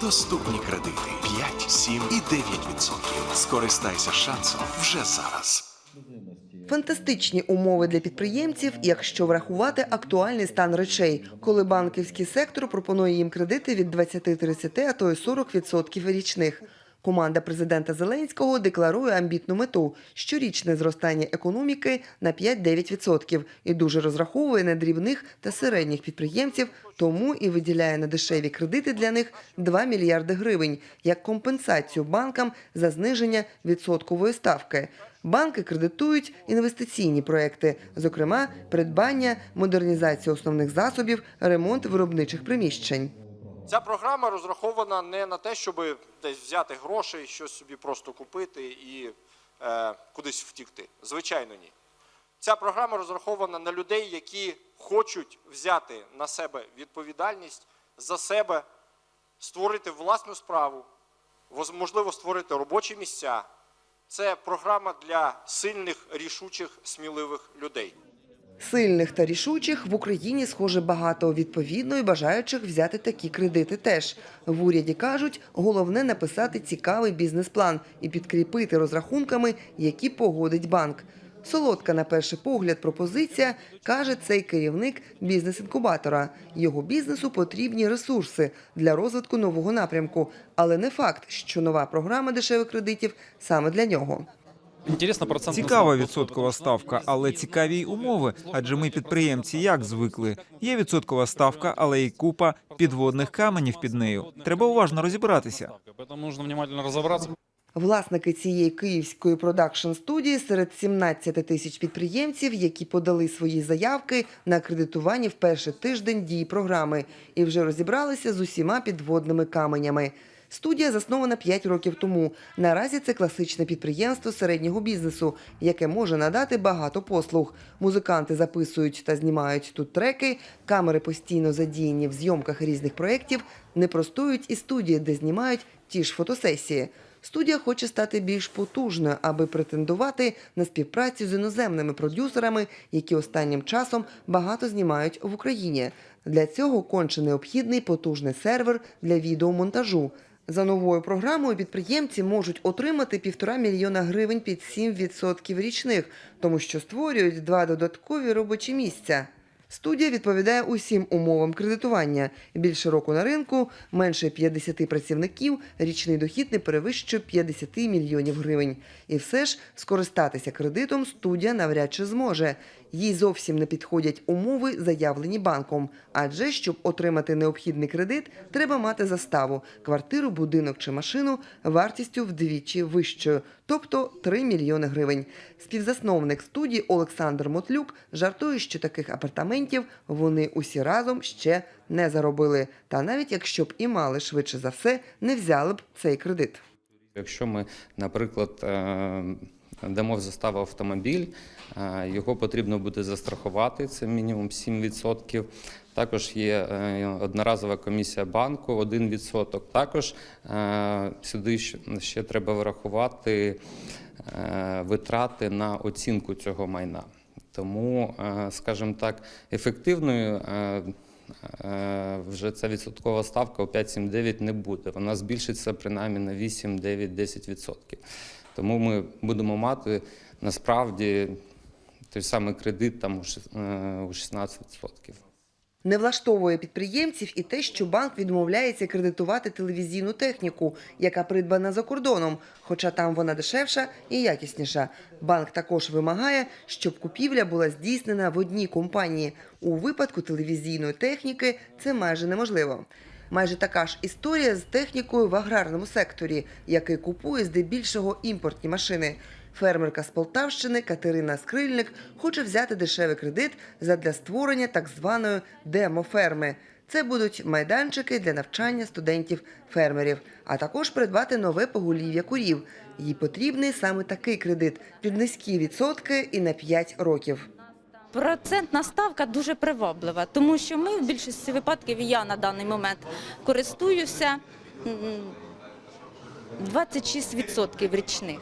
Доступні кредити 5, 7 і 9%. Скористайся шансом вже зараз. Фантастичні умови для підприємців, якщо врахувати актуальний стан речей, коли банківський сектор пропонує їм кредити від 20-30, а то й 40% річних. Команда президента Зеленського декларує амбітну мету щорічне зростання економіки на 5-9% і дуже розраховує на дрібних та середніх підприємців, тому і виділяє на дешеві кредити для них 2 мільярди гривень як компенсацію банкам за зниження відсоткової ставки. Банки кредитують інвестиційні проекти, зокрема придбання, модернізацію основних засобів, ремонт виробничих приміщень. Ця програма розрахована не на те, щоб десь взяти гроші, щось собі просто купити і е, кудись втікти. Звичайно, ні. Ця програма розрахована на людей, які хочуть взяти на себе відповідальність за себе, створити власну справу, можливо, створити робочі місця. Це програма для сильних, рішучих, сміливих людей. Сильних та рішучих в Україні схоже багато, відповідно, і бажаючих взяти такі кредити теж. В уряді кажуть, головне написати цікавий бізнес-план і підкріпити розрахунками, які погодить банк. Солодка на перший погляд пропозиція, каже цей керівник бізнес-інкубатора. Його бізнесу потрібні ресурси для розвитку нового напрямку, але не факт, що нова програма дешевих кредитів саме для нього. Цікава відсоткова ставка, але цікаві й умови. Адже ми підприємці як звикли. Є відсоткова ставка, але й купа підводних каменів під нею. Треба уважно розібратися. Власники цієї київської продакшн студії серед 17 тисяч підприємців, які подали свої заявки на кредитування в перший тиждень дії програми і вже розібралися з усіма підводними каменями. Студія заснована 5 років тому. Наразі це класичне підприємство середнього бізнесу, яке може надати багато послуг. Музиканти записують та знімають тут треки, камери постійно задіяні в зйомках різних проєктів, не простують і студії, де знімають ті ж фотосесії. Студія хоче стати більш потужною, аби претендувати на співпрацю з іноземними продюсерами, які останнім часом багато знімають в Україні. Для цього конче необхідний потужний сервер для відеомонтажу. За новою програмою підприємці можуть отримати півтора мільйона гривень під 7% річних, тому що створюють два додаткові робочі місця. Студія відповідає усім умовам кредитування. Більше року на ринку, менше 50 працівників, річний дохід не перевищує 50 мільйонів гривень. І все ж скористатися кредитом студія навряд чи зможе. Їй зовсім не підходять умови, заявлені банком. Адже щоб отримати необхідний кредит, треба мати заставу квартиру, будинок чи машину вартістю вдвічі вищою, тобто 3 мільйони гривень. Співзасновник студії Олександр Мотлюк жартує, що таких апартаментів вони усі разом ще не заробили. Та навіть якщо б і мали швидше за все, не взяли б цей кредит. Якщо ми, наприклад, е, дамо в заставу автомобіль, е, його потрібно буде застрахувати, це мінімум 7%. Також є е, одноразова комісія банку 1%. Також сюди ще- треба врахувати витрати на оцінку цього майна. Тому, е, скажімо так, ефективною е, е, вже ця відсоткова ставка у 5-7-9 не буде. Вона збільшиться принаймні на 8, 9, 10%. Тому ми будемо мати насправді той самий кредит там у шіс- е, у 16%. Не влаштовує підприємців і те, що банк відмовляється кредитувати телевізійну техніку, яка придбана за кордоном, хоча там вона дешевша і якісніша. Банк також вимагає, щоб купівля була здійснена в одній компанії. У випадку телевізійної техніки це майже неможливо. Майже така ж історія з технікою в аграрному секторі, який купує здебільшого імпортні машини. Фермерка з Полтавщини Катерина Скрильник хоче взяти дешевий кредит задля створення так званої демоферми. Це будуть майданчики для навчання студентів-фермерів, а також придбати нове поголів'я курів. Їй потрібний саме такий кредит під низькі відсотки і на 5 років. Процентна ставка дуже приваблива, тому що ми в більшості випадків, я на даний момент користуюся м, 26% річних.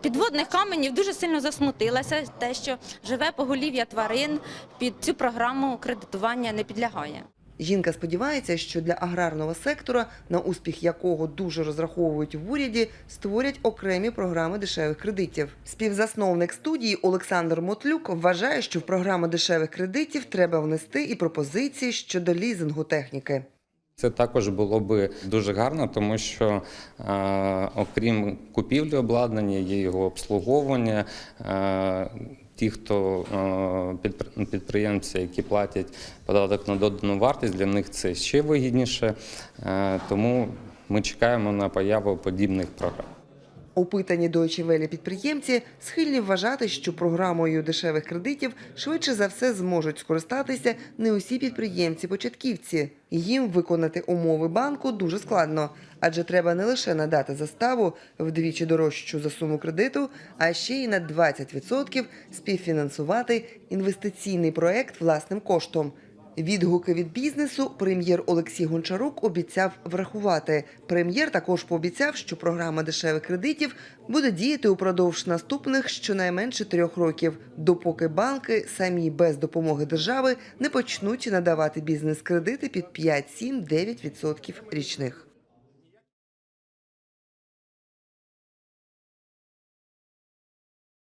Підводних каменів дуже сильно засмутилася те, що живе поголів'я тварин під цю програму кредитування не підлягає. Жінка сподівається, що для аграрного сектора, на успіх якого дуже розраховують в уряді, створять окремі програми дешевих кредитів. Співзасновник студії Олександр Мотлюк вважає, що в програму дешевих кредитів треба внести і пропозиції щодо лізингу техніки. Це також було би дуже гарно, тому що е, окрім купівлі обладнання, є його обслуговування. Е, ті, хто е, підприємці, які платять податок на додану вартість, для них це ще вигідніше. Тому ми чекаємо на появу подібних програм. Опитані Deutsche Welle підприємці схильні вважати, що програмою дешевих кредитів швидше за все зможуть скористатися не усі підприємці-початківці. Їм виконати умови банку дуже складно, адже треба не лише надати заставу вдвічі дорожчу за суму кредиту, а ще й на 20% співфінансувати інвестиційний проект власним коштом. Відгуки від бізнесу прем'єр Олексій Гончарук обіцяв врахувати. Прем'єр також пообіцяв, що програма дешевих кредитів буде діяти упродовж наступних щонайменше трьох років, допоки банки самі без допомоги держави не почнуть надавати бізнес-кредити під 5, 7, 9% річних.